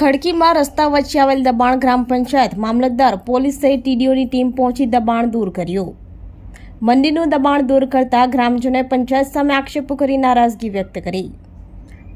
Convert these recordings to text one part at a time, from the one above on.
ખડકીમાં રસ્તા વચ્ચે આવેલ દબાણ ગ્રામ પંચાયત મામલતદાર પોલીસ સહિત ટીડીઓની ટીમ પહોંચી દબાણ દૂર કર્યું. મંદિરનું દબાણ દૂર કરતા ગ્રામજનોએ પંચાયત સામે આક્ષેપો કરી નારાજગી વ્યક્ત કરી.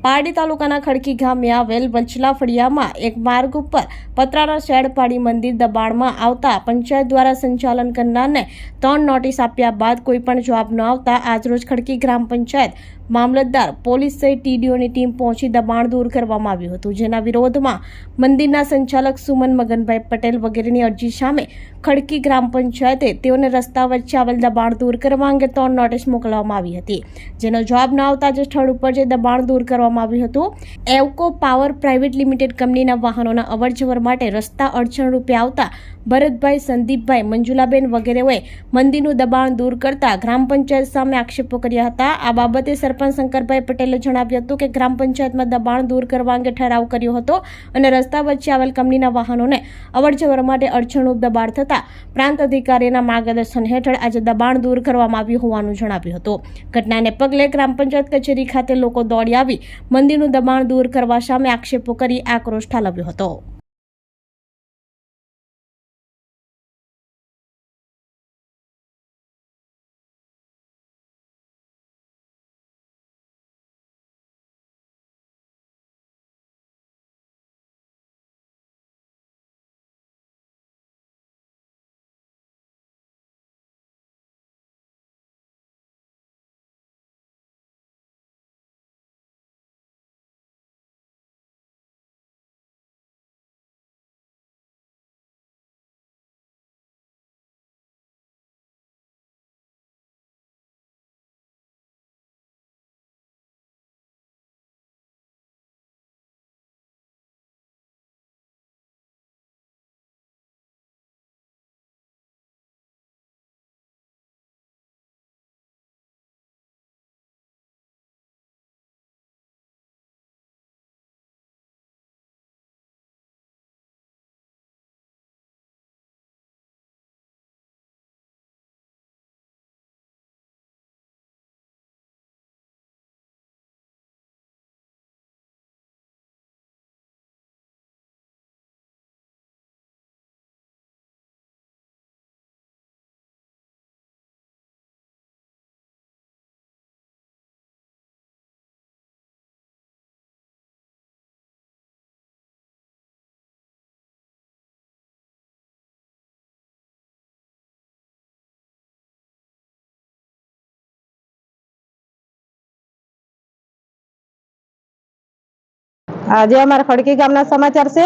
પારડી તાલુકાના ખડકી ગામે આવેલ વંચલા ફળિયામાં એક માર્ગ ઉપર પતરાના શેડ પાડી મંદિર દબાણમાં આવતા પંચાયત દ્વારા સંચાલન કરનારને ત્રણ નોટિસ આપ્યા બાદ કોઈ પણ જવાબ ન આવતા આજરોજ ખડકી ગ્રામ પંચાયત મામલતદાર, પોલીસ સહિત ટીડીઓની ટીમ પહોંચી દબાણ દૂર કરવામાં આવ્યું હતું. જેના વિરોધમાં મંદિરના સંચાલક સુમન મગનભાઈ પટેલ વગેરેની અરજી સામે ખડકી ગ્રામ પંચાયતે તેઓને રસ્તા વચ્ચે આવેલ દબાણ દૂર કરવા અંગે ત્રણ નોટિસ મોકલવામાં આવી હતી. જેનો જવાબ ન આવતા જે સ્થળ ઉપર જે દબાણ દૂર કરવામાં આવ્યું હતું. એવકો પાવર પ્રાઇવેટ લિમિટેડ કંપનીના વાહનોના અવરજવર માટે રસ્તા અડચણ રૂપે આવતા ભરતભાઈ, સંદીપભાઈ, મંજુલાબેન વગેરેઓએ મંદિરનું દબાણ દૂર કરતા ગ્રામ પંચાયત સામે આક્ષેપો કર્યા હતા. આ બાબતે સરપંચ શંકરભાઈ પટેલે જણાવ્યું હતું કે ગ્રામ પંચાયતમાં દબાણ દૂર કરવા અંગે ઠરાવ કર્યો હતો અને રસ્તા વચ્ચે આવેલ કંપનીના વાહનોને અવરજવર માટે અડચણરૂપ દબાણ થતાં પ્રાંત અધિકારીના માર્ગદર્શન હેઠળ આજે દબાણ દૂર કરવામાં આવ્યું હોવાનું જણાવ્યું હતું. ઘટનાને પગલે ગ્રામ પંચાયત કચેરી ખાતે લોકો દોડી આવી મંદિરનું દબાણ દૂર કરવા સામે આક્ષેપો કરી આક્રોશ ઠાલવ્યો હતો. આજે અમારા ખડકી ગામના સમાચાર છે.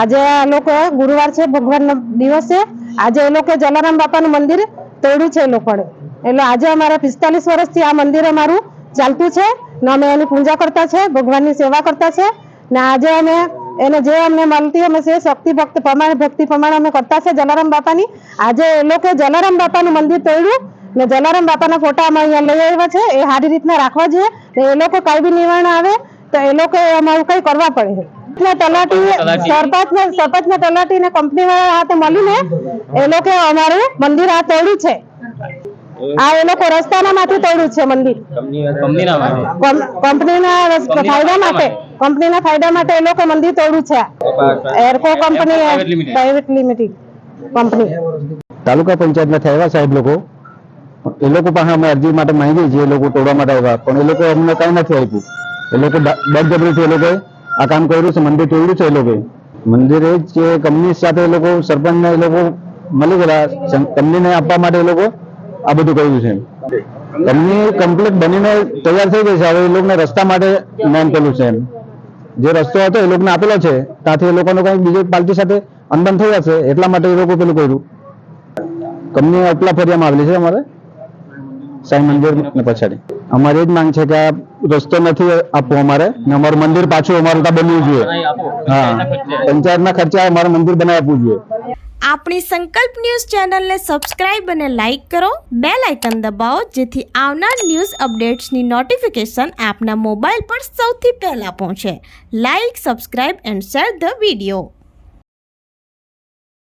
આજે આ લોકો ગુરુવાર છે, ભગવાનનો દિવસ છે. આજે એ લોકો જલારામ બાપાનું મંદિર તોડ્યું છે એ લોકોએ. એટલે આજે અમારા પિસ્તાલીસ વર્ષથી આ મંદિર અમારું ચાલતું છે ને અમે એની પૂજા કરતા છે, ભગવાનની સેવા કરતા છે. ને આજે અમે એને જે અમને મળતી અમે છે શક્તિ ભક્ત પ્રમાણે, ભક્તિ પ્રમાણે અમે કરતા છે જલારામ બાપાની. આજે એ લોકો જલારામ બાપાનું મંદિર તોડ્યું ને જલારામ બાપાના ફોટા અમે અહીંયા લઈ આવ્યા છે. એ સારી રીતના રાખવા જોઈએ ને એ લોકો કઈ બી નિવારણ આવે તો એ લોકો અમારું કઈ કરવા પડે છે. તલાટી સરપંચ ને સરપંચ ને તલાટી ને કંપની વાળા હાથે મળીને એ લોકો અમારું મંદિર આ તોડ્યું છે. આ એ લોકો રસ્તાના માંથી તોડ્યું છે મંદિર. કંપનીના માટે કં- કંપનીના રસ- ફાયદા માટે કંપનીના ફાયદા માટે એ લોકો મંદિર તોડ્યું છે. Airco company private limited company. Taluka પંચાયતના થયા સાહેબ લોકો એ લોકો પાસે અમે અરજી માટે માંગી છીએ એ લોકો તોડવા માટે આવ્યા પણ એ લોકો અમને કઈ નથી આપ્યું. એ લોકો બળજબરીથી એ લોકોએ આ કામ કર્યું છે, મંદિર તોડ્યું છે એ લોકોએ. મંદિર જ કંપની સાથે એ લોકો, સરપંચને એ લોકો મળી ગયા કંપનીને આપવા માટે એ લોકો આ બધું કર્યું છે. કંપની કમ્પ્લીટ બનીને તૈયાર થઈ ગઈ છે, હવે એ લોકોને રસ્તા માટે નોંધ કર્યું છે એમ. જે રસ્તો હતો એ લોકોને આપેલો છે, ત્યાંથી એ લોકોનો કંઈક બીજી પાર્ટી સાથે અનબન થઈ જશે એટલા માટે એ લોકો પેલું કર્યું. કંપની ઉપલા ફરિયામાં આવેલી છે અમારે. સાંઈ મંદિર ને પછાડી. અમારી જ માંગ છે કે આ રસ્તો નથી આપવો અમારે ને અમારું મંદિર પાછું અમારું ત્યાં બનવું જોઈએ. હા. પંચાયતના ખર્ચે અમારું મંદિર બનાવી આપવું જોઈએ. આપણી સંકલ્પ ન્યૂઝ ચેનલને સબસ્ક્રાઇબ અને લાઇક કરો. બે લાઇકન દબાવો જેથી આવનાર ન્યૂઝ અપડેટ્સની નોટિફિકેશન આપના મોબાઈલ પર સૌથી પહેલા પહોંચે. Like subscribe and share the video.